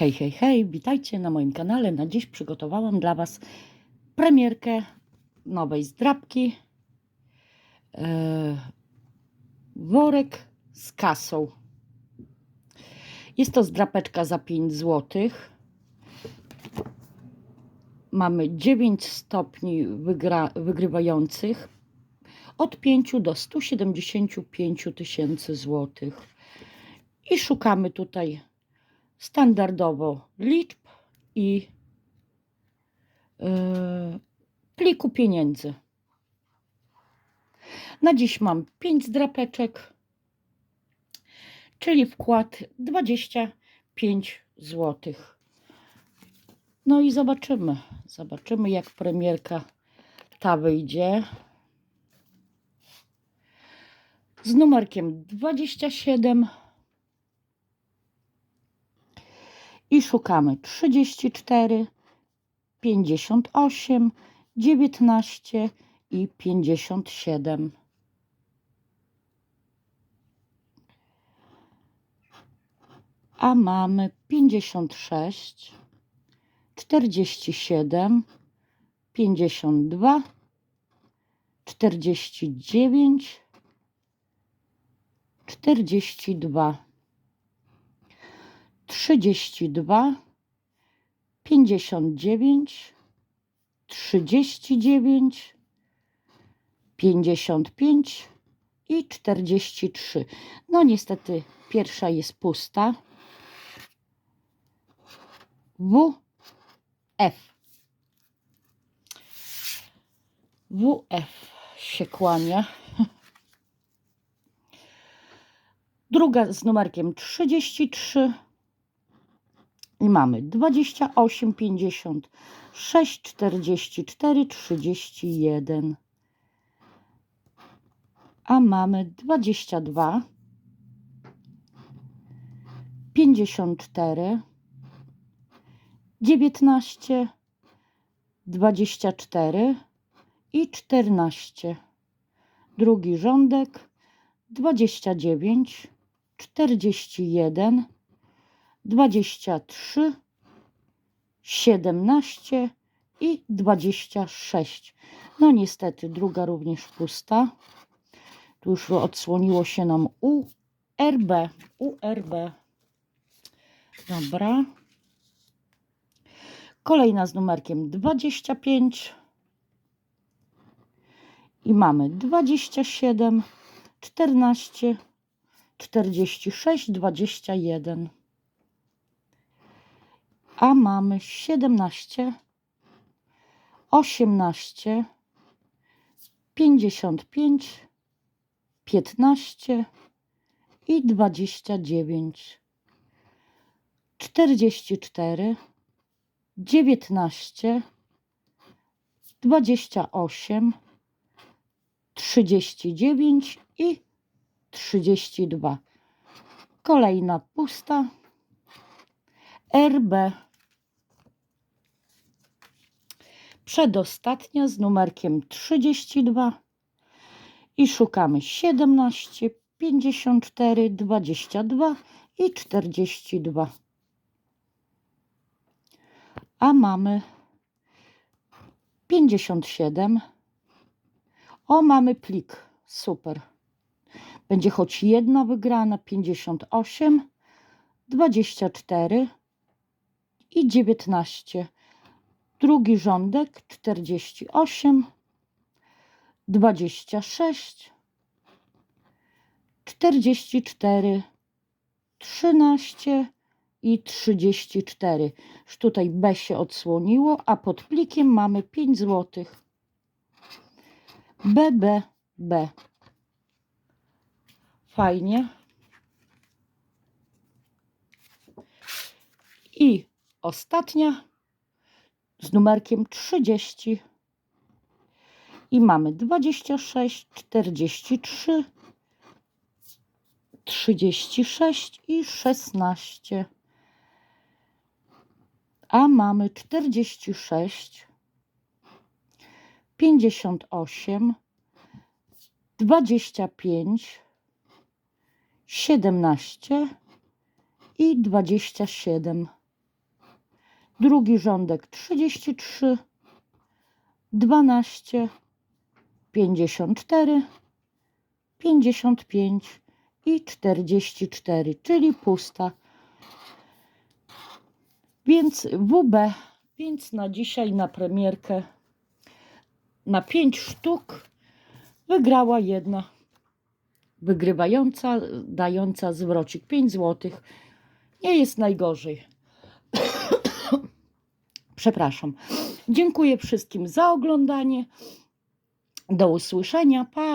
Hej, hej, hej, witajcie na moim kanale. Na dziś przygotowałam dla Was premierkę nowej zdrabki. E, worek z kasą. Jest to zdrapeczka za 5 zł. Mamy 9 stopni wygra, wygrywających od 5 do 175 tysięcy złotych. I szukamy tutaj standardowo liczb i yy, pliku pieniędzy. Na dziś mam 5 zdrapeczek, czyli wkład 25 zł. No i zobaczymy, zobaczymy jak premierka ta wyjdzie. Z numerkiem 27 i szukamy 34, 58, 19 i 57. A mamy 56, 47, 52, 49, 42. 32, 59, 39, 55 i 43. No niestety pierwsza jest pusta. WF. WF się kłania. Druga z numerkiem 33. I mamy 28, 56, 44, 31. A mamy 22, 54, 19, 24 i 14. Drugi rządek 29, 41, 23, 17 i 26. No niestety druga również pusta. Tu już odsłoniło się nam URB. URB. Dobra. Kolejna z numerkiem 25. I mamy 27, 14, 46, 21 a mamy 17, 18, 55, 15 i 29, 44, 19, 28, 39 i 32. Kolejna pusta. RB. Przedostatnia z numerkiem 32 i szukamy 17, 54, 22 i 42. A mamy 57. O, mamy plik. Super. Będzie choć jedna wygrana 58, 24 i 19. Drugi rządek 48, 26, 44, 13 i 34. Już tutaj B się odsłoniło, a pod plikiem mamy 5 zł. BB, B. Fajnie. I ostatnia z numerkiem 30. I mamy 26, 43, 36 i 16. A mamy 46, 58, 25, 17 i 27. drugi rządek 33, 12, 54, 55 i 44, czyli pusta. Więc WB, więc na dzisiaj na premierkę na 5 sztuk wygrała jedna wygrywająca, dająca zwrocik 5 zł. Nie jest najgorzej. Przepraszam. Dziękuję wszystkim za oglądanie. Do usłyszenia. Pa!